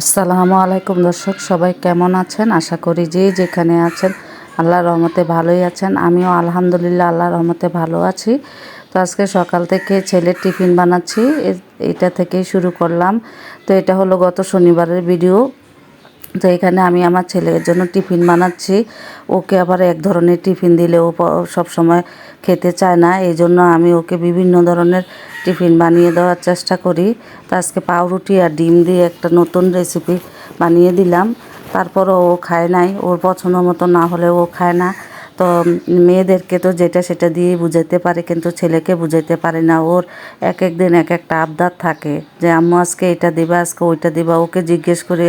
আসসালামু আলাইকুম দর্শক, সবাই কেমন আছেন? আশা করি যে যেখানে আছেন, আল্লাহর রহমতে ভালোই আছেন। আমিও আলহামদুলিল্লাহ আল্লাহ রহমতে ভালো আছি। তো আজকে সকাল থেকে ছেলের টিফিন বানাচ্ছি এটা থেকেই শুরু করলাম। তো এটা হলো গত শনিবারের ভিডিও। তো এখানে আমি আমার ছেলের জন্য টিফিন বানাচ্ছি। ওকে আবার এক ধরনের টিফিন দিলে ও সব সময় খেতে চায় না, এই জন্য আমি ওকে বিভিন্ন ধরনের টিফিন বানিয়ে দেওয়ার চেষ্টা করি। তো আজকে পাউরুটি আর ডিম দিয়ে একটা নতুন রেসিপি বানিয়ে দিলাম। তারপরও ও খায় নাই, ওর পছন্দ মতো না হলে ও খায় না। তো মেয়েদেরকে তো যেটা সেটা দিয়ে বুঝাইতে পারে, কিন্তু ছেলেকে বুঝাইতে পারে না। ওর এক এক দিন এক একটা আবদার থাকে যে, আম্মু, আজকে এটা দিবা, আজকে ওইটা দিবা। ওকে জিজ্ঞেস করে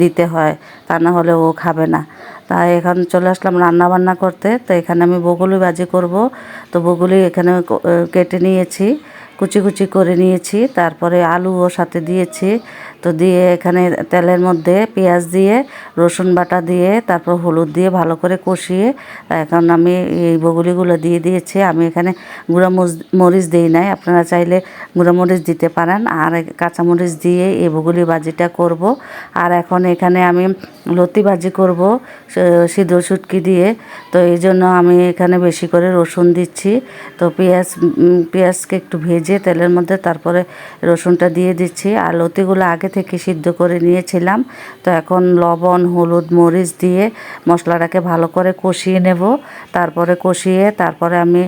দিতে হয়, তা না হলে ও খাবে না। তাই এখন চলে আসলাম রান্না বান্না করতে। তো এখানে আমি বগুলি বাজি করব। তো বগুলি এখানে কেটে নিয়েছি, কুচি কুচি করে নিয়েছি। তারপরে আলু ওর সাথে দিয়েছি। তো দিয়ে এখানে তেলের মধ্যে পেঁয়াজ দিয়ে, রসুন বাটা দিয়ে, তারপর হলুদ দিয়ে ভালো করে কষিয়ে, এখন আমি এই বগুলিগুলো দিয়ে দিয়েছি। আমি এখানে গুঁড়া মরিচ- দিই নাই, আপনারা চাইলে গুঁড়া মরিচ দিতে পারেন। আর কাঁচামরিচ দিয়ে এই বগুলি ভাজিটা করব। আর এখন এখানে আমি লতি ভাজি করব সিদ্ধ শুটকি দিয়ে। তো এই জন্য আমি এখানে বেশি করে রসুন দিচ্ছি। তো পেঁয়াজ পেঁয়াজকে একটু ভেজে তেলের মধ্যে তারপরে রসুনটা দিয়ে দিচ্ছি। আর লতিগুলো আগে থেকে সিদ্ধ করে নিয়েছিলাম। তো এখন লবণ, হলুদ, মরিচ দিয়ে মশলাটাকে ভালো করে কষিয়ে নেব। তারপরে কষিয়ে তারপরে আমি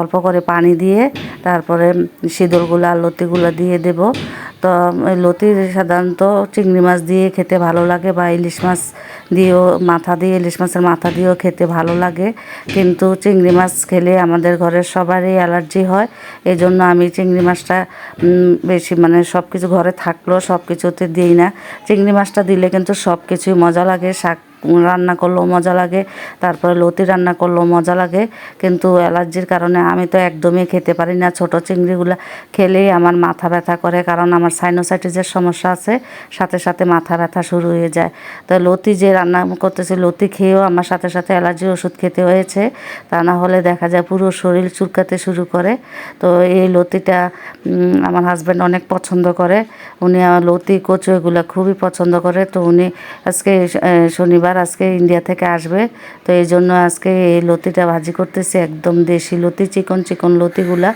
অল্প করে পানি দিয়ে তারপরে সিঁদুরগুলো আর লতিগুলো দিয়ে দেব। তো লতি সাধারণত চিংড়ি মাছ দিয়ে খেতে ভালো লাগে বা ইলিশ মাছ দিয়েও মাথা দিয়ে, ইলিশ মাছের মাথা দিয়েও খেতে ভালো লাগে। কিন্তু চিংড়ি মাছ খেলে আমাদের ঘরের সবারই অ্যালার্জি হয়। এই জন্য আমি চিংড়ি মাছটা বেশি মানে সব কিছু ঘরে থাকলেও সব কিছুতে দিই না। চিংড়ি মাছটা দিলে কিন্তু সব কিছুই মজা লাগে, শাক রান্না করলেও মজা লাগে তারপরে লতি রান্না করলেও মজা লাগে। কিন্তু অ্যালার্জির কারণে আমি তো একদমই খেতে পারি না ছোট চিংড়িগুলো খেলেই আমার মাথা ব্যথা করে কারণ আমার সাইনোসাইটিসের সমস্যা আছে সাথে সাথে মাথা ব্যথা শুরু হয়ে যায়। তো লতি যে রান্না করতেছে লতি খেয়েও আমার সাথে সাথে অ্যালার্জি ওষুধ খেতে হয়েছে তা না হলে দেখা যায় পুরো শরীর চুলকাতে শুরু করে। তো এই লতিটা আমার হাজব্যান্ড অনেক পছন্দ করে। উনি লতি কচু এগুলো খুবই পছন্দ করে। তো উনি আজকে আহ, শনিবার আজকে ইন্ডিয়া থেকে আসবে, তো এই জন্য আজকে এই লতিটা ভাজি করতেছি, একদম দেশি লতি, চিকন চিকন লতিগুলা।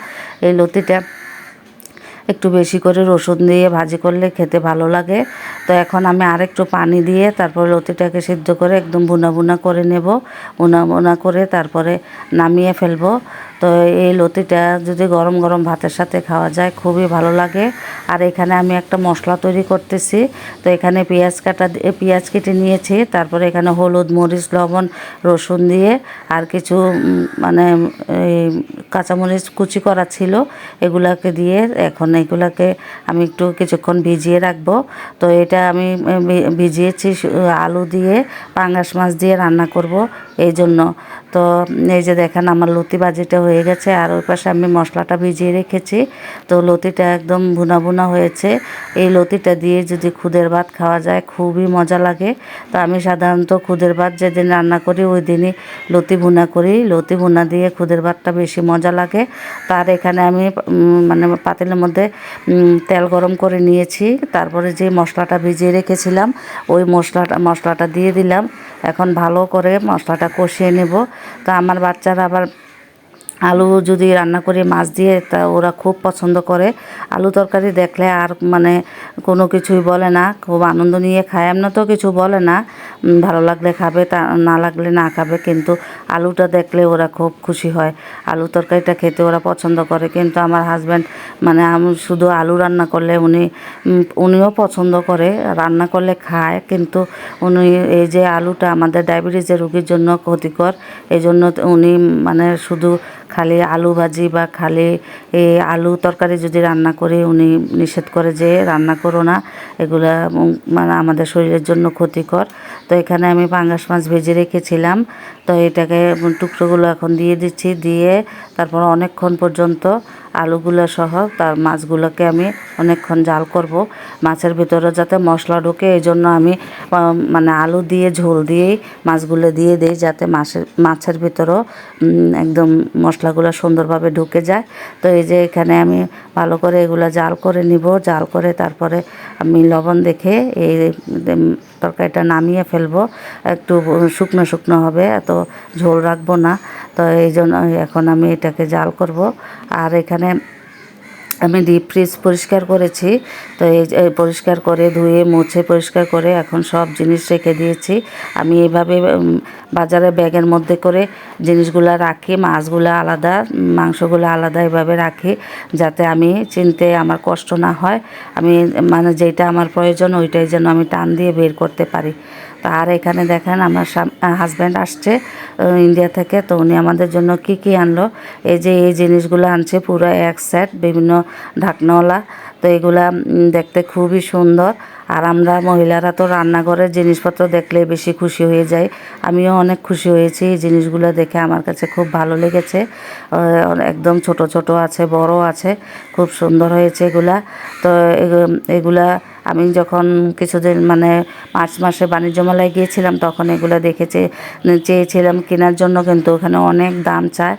এই লতিটা একটু বেশি করে রসুন দিয়ে ভাজি করলে খেতে ভালো লাগে। তো এখন আমি আরেকটু পানি দিয়ে তারপর লতিটাকে সিদ্ধ করে একদম বুনা বুনা করে নেব। বুনা বুনা করে তারপরে নামিয়ে ফেলব। তো এই লতিটা যদি গরম গরম ভাতের সাথে খাওয়া যায়, খুবই ভালো লাগে। আর এখানে আমি একটা মশলা তৈরি করতেছি। তো এখানে পেঁয়াজ কাটা পেঁয়াজ কেটে নিয়েছি। তারপরে এখানে হলুদ, মরিচ, লবণ, রসুন দিয়ে আর কিছু মানে এই কাঁচামরিচ কুচি করা ছিল। এগুলাকে দিয়ে এখন এগুলাকে আমি একটু কিছুক্ষণ ভিজিয়ে রাখব। তো এটা আমি ভিজিয়েছি আলু দিয়ে, পাঙ্গাস মাছ দিয়ে রান্না করব। এই জন্য। তো এই যে দেখেন আমার লতি বাজিটা হয়ে গেছে। আর ওই পাশে আমি মশলাটা ভিজিয়ে রেখেছি। তো লতিটা একদম ভুনা ভুনা হয়েছে। এই লতিটা দিয়ে যদি খুদের ভাত খাওয়া যায়, খুবই মজা লাগে। তো আমি সাধারণত খুদের ভাত যেদিন রান্না করি, ওই দিনই লতি ভুনা করি। লতি ভুনা দিয়ে খুদের ভাতটা বেশি মজা লাগে। তার এখানে আমি মানে পাতিলের মধ্যে তেল গরম করে নিয়েছি। তারপরে যে মশলাটা ভিজিয়ে রেখেছিলাম, ওই মশলাটা মশলাটা দিয়ে দিলাম। এখন ভালো করে মশলাটা কষিয়ে নেব। তো আমার বাচ্চারা আবার আলু যদি রান্না করি মাছ দিয়ে, তা ওরা খুব পছন্দ করে। আলু তরকারি দেখলে আর মানে কোনো কিছুই বলে না, খুব আনন্দ নিয়ে খায়। এমন তো কিছু বলে না ভালো লাগলে খাবে, তা না লাগলে না খাবে, কিন্তু আলুটা দেখলে ওরা খুব খুশি হয়। আলু তরকারিটা খেতে ওরা পছন্দ করে, কিন্তু আমার হাজব্যান্ড মানে আমি, শুধু আলু রান্না করলে উনি উনিও পছন্দ করে, রান্না করলে খায়, কিন্তু উনি এই যে আলুটা আমাদের ডায়াবেটিসের রোগীর জন্য ক্ষতিকর এই জন্য উনি মানে শুধু খালি আলু ভাজি বা খালি এই আলু তরকারি যদি রান্না করে, উনি নিষেধ করে যে, রান্না করো না। এগুলা মানে আমাদের শরীরের জন্য ক্ষতিকর। তো এখানে আমি পাঙ্গাস মাছ ভেজে রেখেছিলাম। তো এটাকে টুকরোগুলো এখন দিয়ে দিচ্ছি, দিয়ে তারপর অনেকক্ষণ পর্যন্ত আলুগুলো সহ তার মাছগুলোকে আমি অনেকক্ষণ জাল করব। মাছের ভিতরে যাতে মশলা ঢোকে, এই জন্য আমি মানে আলু দিয়ে, ঝোল দিয়েই মাছগুলো দিয়ে দিই যাতে মাছের মাছের ভিতরেও একদম মশলাগুলো সুন্দরভাবে ঢুকে যায়। তো এই যে এখানে আমি ভালো করে এগুলো জাল করে নিব। জাল করে তারপরে আমি লবণ দেখে এই তরকারিটা নামিয়ে ফেলব। একটু শুকনো শুকনো হবে, এত ঝোল রাখব না। তো এই জন্য এখন আমি এটাকে জাল করব। আর এখানে আমি ডিপ ফ্রিজ পরিষ্কার করেছি তো এই পরিষ্কার করে ধুয়ে মুছে পরিষ্কার করে এখন সব জিনিস রেখে দিয়েছি। আমি এইভাবে উম, বাজারে ব্যাগের মধ্যে করে জিনিসগুলো রাখি মাছগুলো আলাদা মাংসগুলো আলাদা এভাবে রাখি যাতে আমি চিনতে আমার কষ্ট না হয়। আমি মানে যেটা আমার প্রয়োজন ওইটাই যেন আমি টান দিয়ে বের করতে পারি। আর এখানে দেখেন আমার হাজব্যান্ড আসছে ইন্ডিয়া থেকে। তো উনি আমাদের জন্য কি কি আনলো? এই যে এই জিনিসগুলো আনছে, পুরো এক সেট বিভিন্ন ঢাকনাওয়ালা। তো এগুলা দেখতে খুবই সুন্দর। আর আমরা মহিলারা তো রান্নাঘরের জিনিসপত্র দেখলে বেশি খুশি হয়ে যাই। আমিও অনেক খুশি হয়েছি এই জিনিসগুলো দেখে। আমার কাছে খুব ভালো লেগেছে। একদম ছোট ছোট আছে, বড় আছে। খুব সুন্দর হয়েছে এগুলা। তো এগু- এগুলা আমি যখন কিছুদিন মানে মার্চ মাসে বাণিজ্য মেলায় গিয়েছিলাম, তখন এগুলো দেখেছি, চেয়েছিলাম কেনার জন্য, কিন্তু ওখানে অনেক দাম চায়।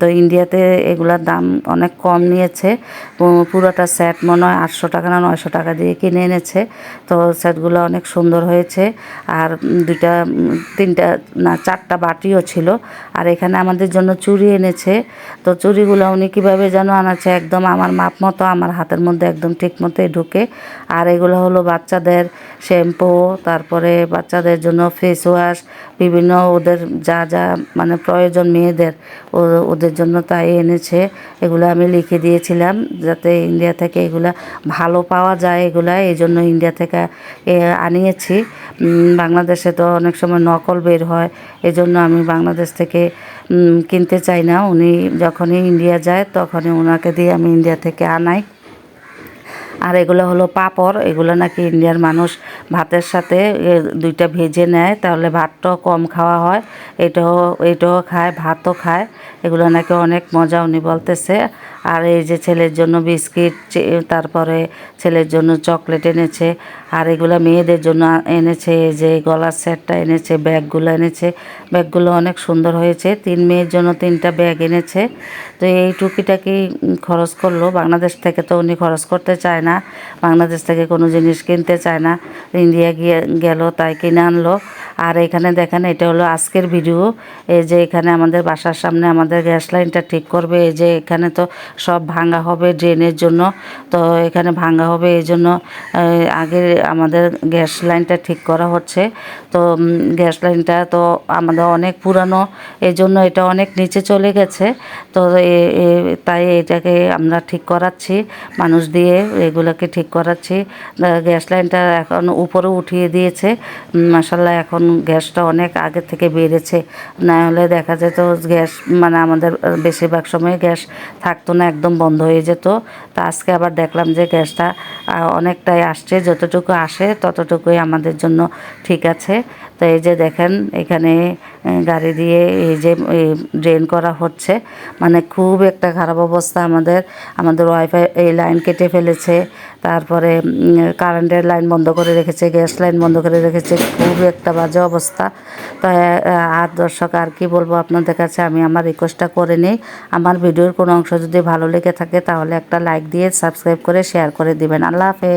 তো ইন্ডিয়াতে এগুলার দাম অনেক কম নিয়েছে। পুরোটা সেট মনে হয় আটশো টাকা না নয়শো টাকা দিয়ে কিনে এনেছে। তো সেটগুলো অনেক সুন্দর হয়েছে। আর দুইটা, তিনটা না, চারটা বাটিও ছিল। আর এখানে আমাদের জন্য চুড়ি এনেছে। তো চুড়িগুলো উনি কীভাবে যেন আনাচ্ছে, একদম আমার মাপ মতো, আমার হাতের মধ্যে একদম ঠিক মতোই ঢুকে। আর এগুলো হলো বাচ্চাদের শ্যাম্পু, তারপরে বাচ্চাদের জন্য ফেস ওয়াশ বিভিন্ন ওদের যা যা মানে প্রয়োজন মেয়েদের, ও- ওদের জন্য তাই এনেছে। এগুলো আমি লিখে দিয়েছিলাম যাতে ইন্ডিয়া থেকে এগুলা ভালো পাওয়া যায় এগুলা, এই জন্য ইন্ডিয়া থেকে আনিয়েছি। বাংলাদেশে তো অনেক সময় নকল বের হয় এজন্য আমি বাংলাদেশ থেকে কিনতে চাই না। উনি যখনই ইন্ডিয়া যায় তখনই ওনাকে দিয়ে আমি ইন্ডিয়া থেকে আনাই। আর এগুলো হলো পাপড়, এগুলো নাকি ইন্ডিয়ার মানুষ ভাতের সাথে দুইটা ভেজে নেয়, তাহলে ভাতটাও কম খাওয়া হয়, এটাও এটাও খায়, ভাতও খায়। এগুলো নাকি অনেক মজা উনি বলতেছে। আর এই যে ছেলের জন্য বিস্কিট তারপরে ছেলের জন্য চকলেট এনেছে। আর এগুলো মেয়েদের জন্য এনেছে যে গলার সেটটা এনেছে, ব্যাগগুলো এনেছে। ব্যাগগুলো অনেক সুন্দর হয়েছে। তিন মেয়ের জন্য তিনটা ব্যাগ এনেছে। তো এই টুকিটাকি খরচ করল। বাংলাদেশ থেকে তো উনি খরচ করতে চায় না। বাংলাদেশ থেকে কোনো জিনিস কিনতে চায় না। ইন্ডিয়া গিয়ে গেল, তাই কিনে আনলো। আর এখানে দেখেন, এটা হলো আজকের ভিডিও এই যে এখানে আমাদের বাসার সামনে আমাদের গ্যাস লাইনটা ঠিক করবে। এই যে এখানে তো সব ভাঙা হবে ড্রেনের জন্য। তো এখানে ভাঙা হবে এই জন্য আগে আমাদের গ্যাস লাইনটা ঠিক করা হচ্ছে। তো গ্যাস লাইনটা তো আমাদের অনেক পুরানো এই জন্য এটা অনেক নিচে চলে গেছে। তো তাই এটাকে আমরা ঠিক করাচ্ছি, মানুষ দিয়ে এগুলোকে ঠিক করাচ্ছি। গ্যাস লাইনটা এখন উপরে উঠিয়ে দিয়েছে। মাসাল্লাহ এখন গ্যাসটা অনেক আগে থেকে বেড়েছে। না হলে দেখা যেত গ্যাস মানে আমাদের বেশিরভাগ সময় গ্যাস থাকতো না, একদম বন্ধ হয়ে যেত। তা আজকে আবার দেখলাম যে গ্যাসটা অনেকটাই আসছে, যতটুকু আসে ততটুকুই আমাদের জন্য ঠিক আছে। তো এই যে দেখেন, এখানে গাড়ি দিয়ে এই যে ড্রেন করা হচ্ছে। মানে খুব একটা খারাপ অবস্থা আমাদের। আমাদের ওয়াইফাই এই লাইন কেটে ফেলেছে। তারপরে কারেন্টের লাইন বন্ধ করে রেখেছে গ্যাস লাইন বন্ধ করে রেখেছে। খুব একটা বাজে অবস্থা। তো আর দর্শক, আর কি বলব আপনাদের কাছে? আমি আমার রিকোয়েস্টটা করে নিই। আমার ভিডিওর কোনো অংশ যদি ভালো লেগে থাকে, তাহলে একটা লাইক দিয়ে সাবস্ক্রাইব করে শেয়ার করে দিবেন। আল্লাহ হাফেজ।